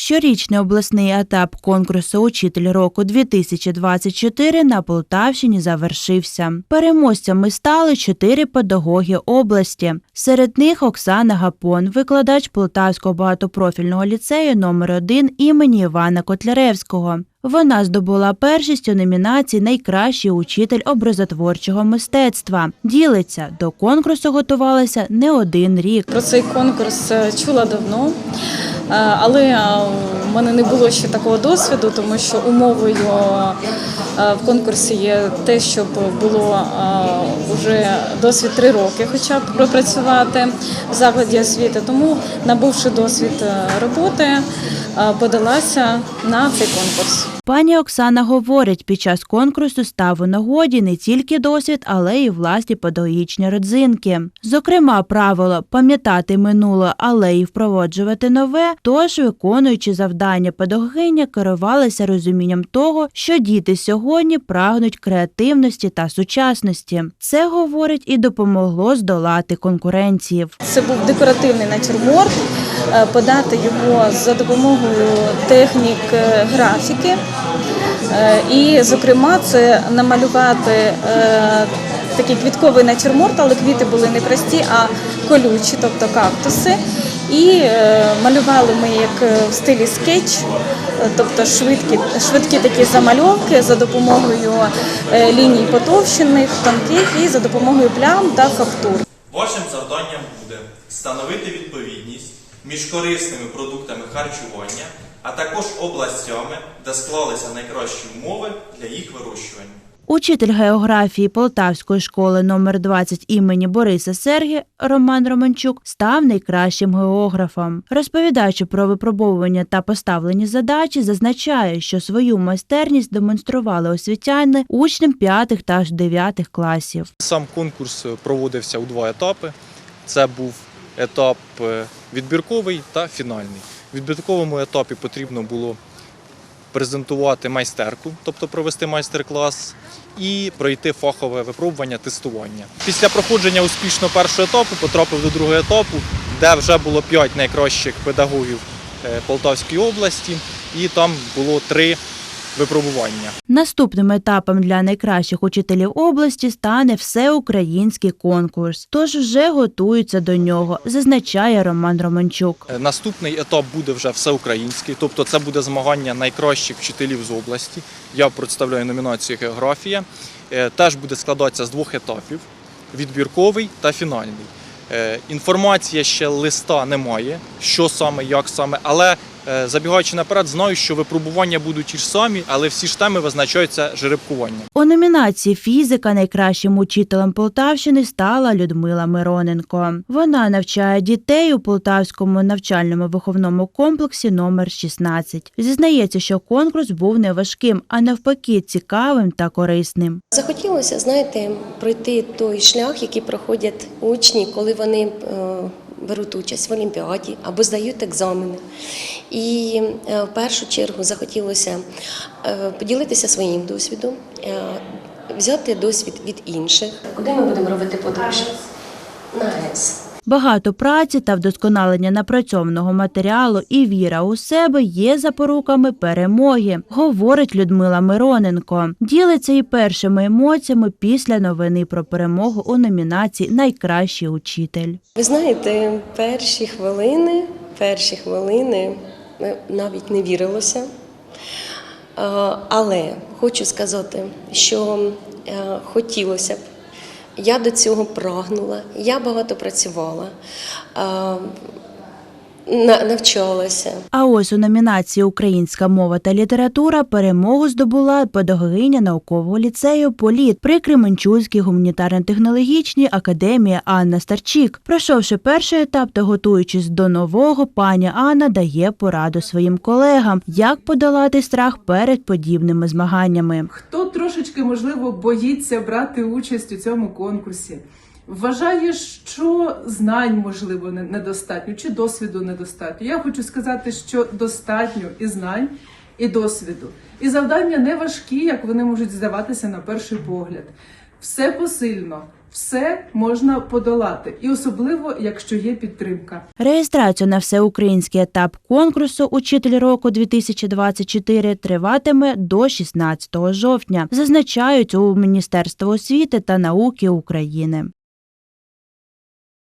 Щорічний обласний етап конкурсу Учитель року 2024 на Полтавщині завершився. Переможцями стали чотири педагоги області. Серед них Оксана Гапон, викладач Полтавського багатопрофільного ліцею номер 1 імені Івана Котляревського. Вона здобула першість у номінації Найкращий учитель образотворчого мистецтва. Ділиться до конкурсу готувалася не один рік. Про цей конкурс е, чула давно, але е, в мене не було ще такого досвіду, тому що умовою е, в конкурсі є те, щоб було вже досвід три роки, хоча б пропрацювати в закладі освіти. Тому, набувши досвід е, роботи, е, подалася на цей конкурс. Пані Оксана говорить, під час конкурсу став у нагоді не тільки досвід, але й власні педагогічні родзинки. Зокрема, правило пам'ятати минуле, але й впроваджувати нове. Тож, виконуючи завдання педагогиня, керувалася розумінням того, що діти сьогодні прагнуть креативності та сучасності. Це говорить і допомогло здолати конкуренців. Це був декоративний натюрморт. Е, Подати його за допомогою технік е, графіки. Е, І, зокрема, це намалювати такий квітковий натюрморт, але квіти були не прості, а колючі, тобто кактуси. І малювали ми як в стилі скетч, тобто швидкі, швидкі такі замальовки за допомогою ліній потовщених, тонких і за допомогою плям та фактур. Вашим завданням буде встановити відповідність між корисними продуктами харчування, а також областями, де склалися найкращі умови для їх вирощування. Учитель географії Полтавської школи номер 20 імені Бориса Сергі Роман Романчук став найкращим географом. Розповідаючи про випробовування та поставлені задачі, зазначає, що свою майстерність демонстрували освітяни учням 5 та 9 класів. Сам конкурс проводився у два етапи. Це був етап е, відбірковий та фінальний. В відбірковому етапі потрібно було презентувати майстерку, тобто провести майстер-клас, і пройти фахове випробування тестування. Після проходження успішно першого етапу потрапив до другого етапу, де вже було 5 найкращих педагогів е, Полтавської області, і там було три випробування. Наступним етапом для найкращих учителів області стане всеукраїнський конкурс. Тож вже готуються до нього, зазначає Роман Романчук. Е, Наступний етап буде вже всеукраїнський, тобто це буде змагання найкращих вчителів з області. Я представляю номінацію географія. Е, Теж буде складатися з двох етапів: відбірковий та фінальний. Е, Інформація ще листа немає, що саме, як саме, але забігаючи наперед, знаю, що випробування будуть ті ж самі, але всі ж теми визначаються жеребкуванням. У номінації Фізика найкращим учителем Полтавщини стала Людмила Мироненко. Вона навчає дітей у Полтавському навчальному виховному комплексі номер 16. Зізнається, що конкурс був не важким, а навпаки, цікавим та корисним. Захотілося, знаєте, пройти той шлях, який проходять учні, коли вони е, беруть участь в олімпіаді або здають екзамени. І е, в першу чергу захотілося е, поділитися своїм досвідом, е, взяти досвід від інших. Куди ми будемо робити подорож? На ЕС. Багато праці та вдосконалення напрацьованого матеріалу і віра у себе є запоруками перемоги, говорить Людмила Мироненко. Ділиться і першими емоціями після новини про перемогу у номінації Найкращий учитель. Ви знаєте, перші хвилини, перші хвилини е, навіть не вірилося. Е, Але хочу сказати, що е, хотілося б, я до цього прагнула, я багато працювала, е, на- навчалася. А ось у номінації Українська мова та література перемогу здобула педагогиня наукового ліцею Політ при Кременчуцькій гуманітарно-технологічній академії Анна Старчік. Пройшовши перший етап та готуючись до нового, пані Анна дає пораду своїм колегам, як подолати страх перед подібними змаганнями. Хто трошечки, можливо, боїться брати участь у цьому конкурсі, Вважаєш, що знань, можливо, недостатньо чи досвіду недостатньо. Я хочу сказати, що достатньо і знань, і досвіду. І завдання не важкі, як вони можуть здаватися на перший погляд. Все посильно, все можна подолати, і особливо, якщо є підтримка. Реєстрацію на всеукраїнський етап конкурсу Учитель року 2024 триватиме до 16 жовтня. Зазначають у Міністерство освіти та науки України.